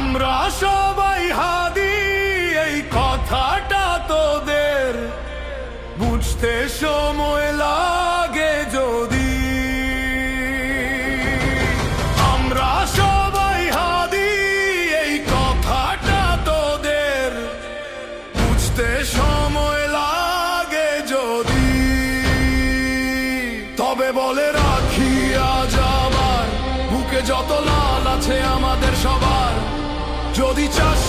আমরা সবাই হাদি, এই কথাটা তোদের। বুঝতে সময় লাগে যদি। আমরা সবাই এই কথাটা তোদের। বুঝতে যদি। তবে বলে রাখি, আজ বুকে যত লাল আছে আমাদের সবার যদি চাষ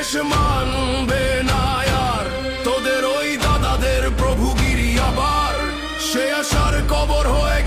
দেশ মানবে না আর তোদের ওই দাদাদের প্রভুগিরি আবার। সে আসার কবর হয়ে